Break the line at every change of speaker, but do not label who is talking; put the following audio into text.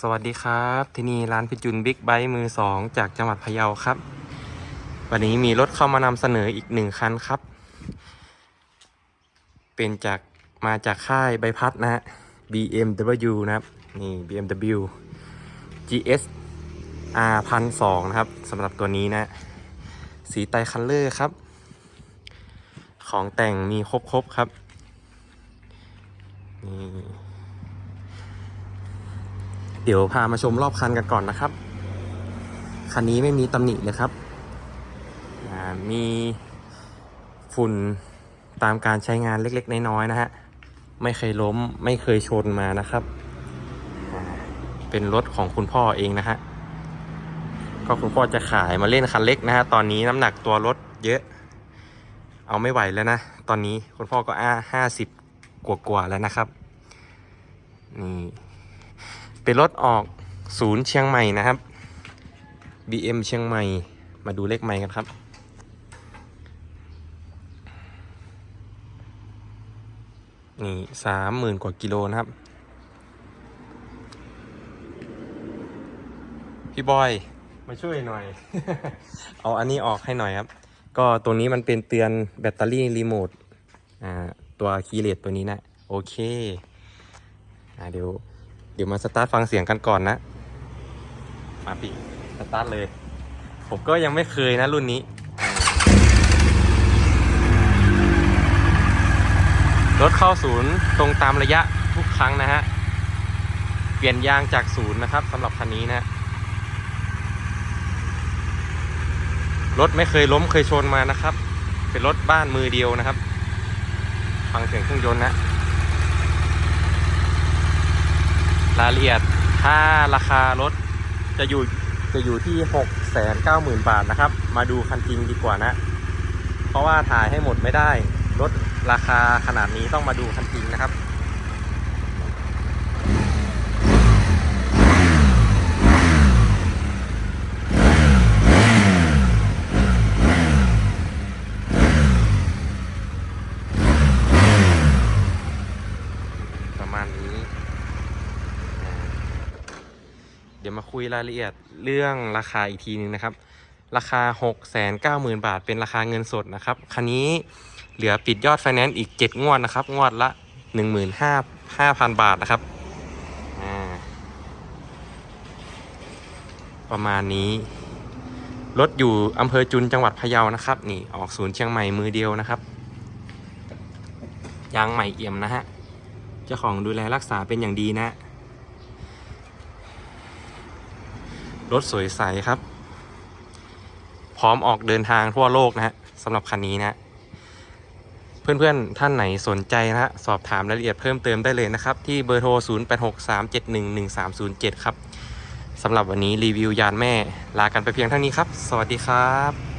สวัสดีครับ ที่นี่ร้านพิจุนบิ๊กไบค์มือสองจากจังหวัดพะเยาครับ วันนี้มีรถเข้ามานำเสนออีกหนึ่งคันครับ เป็นจากมาจากค่ายใบพัดนะฮะ BMW นะครับนี่ BMW GS R พันสองนะครับสำหรับตัวนี้นะ สีไตคัลเลอร์ครับ ของแต่งมีครบๆครับนี่ เดี๋ยวพามาชมรอบคันกันก่อนนะครับ คันนี้ไม่มีตำหนิเลยครับ มีฝุ่นตามการใช้งานเล็กๆ น้อยๆนะฮะ ไม่เคยล้มไม่เคยชนมานะครับ เป็นรถของคุณพ่อเองนะฮะ ก็คุณพ่อจะขายมาเล่นคันเล็กนะฮะ ตอนนี้น้ำหนักตัวรถเยอะ เอาไม่ไหวแล้วนะ ตอนนี้คุณพ่อก็อ้าห้าสิบกว่าๆแล้วนะครับ นี่ เป็นรถออกศูนย์เชียงใหม่นะครับ BM เชียงใหม่ มาดูเลขใหม่กันครับ นี่สามหมื่นกว่ากิโลนะครับ พี่บอย มาช่วยหน่อย เอาอันนี้ออกให้หน่อยครับ ก็ตรงนี้มันเป็นเตือนแบตเตอรี่รีโมท อ่า ตัวคีย์เลสตัวนี้นะ โอเค อ่าเดี๋ยว เดี๋ยวมาสตาร์ทฟังเสียงกันก่อนนะ มาปีสตาร์ทเลย ผมก็ยังไม่เคยนะรุ่นนี้ รถเข้าศูนย์ตรงตามระยะทุกครั้งนะฮะ เปลี่ยนยางจากศูนย์นะครับสำหรับคันนี้นะ รถไม่เคยล้มเคยชนมานะครับ เป็นรถบ้านมือเดียวนะครับ ฟังเสียงเครื่องยนต์นะ รายละเอียดถ้าราคารถจะอยู่จะอยู่ที่ 6 9 0 0 0 0 บาทนะครับ มาดูคันจริงดีกว่านะ เพราะว่าถ่ายให้หมดไม่ได้ รถราคาขนาดนี้ต้องมาดูคันจริงนะครับ ประมาณนี้ เดี๋ยวมาคุยรายละเอียดเรื่องราคาอีกทีนึงนะครับ ราคา 6 9 0 0 0 0 บาท เป็นราคาเงินสดนะครับ คันนี้เหลือปิดยอดไฟแนนซ์อีก 7 งวดนะครับ งวดละ15,000 บาทนะครับ ประมาณนี้ รถอยู่อำเภอจุนจังหวัดพะเยานะครับ นี่ออกศูนย์เชียงใหม่มือเดียวนะครับ ยางใหม่เอี่ยมนะฮะ เจ้าของดูแลรักษาเป็นอย่างดีนะ รถสวยใสครับ พร้อมออกเดินทางทั่วโลกนะฮะสำหรับคันนี้นะ เพื่อนๆท่านไหนสนใจนะฮะสอบถามรายละเอียดเพิ่มเติมได้เลยนะครับ ที่เบอร์โทร 0863711307 ครับสำหรับวันนี้รีวิวยานแม่ ลากันไปเพียงเท่านี้ครับ สวัสดีครับ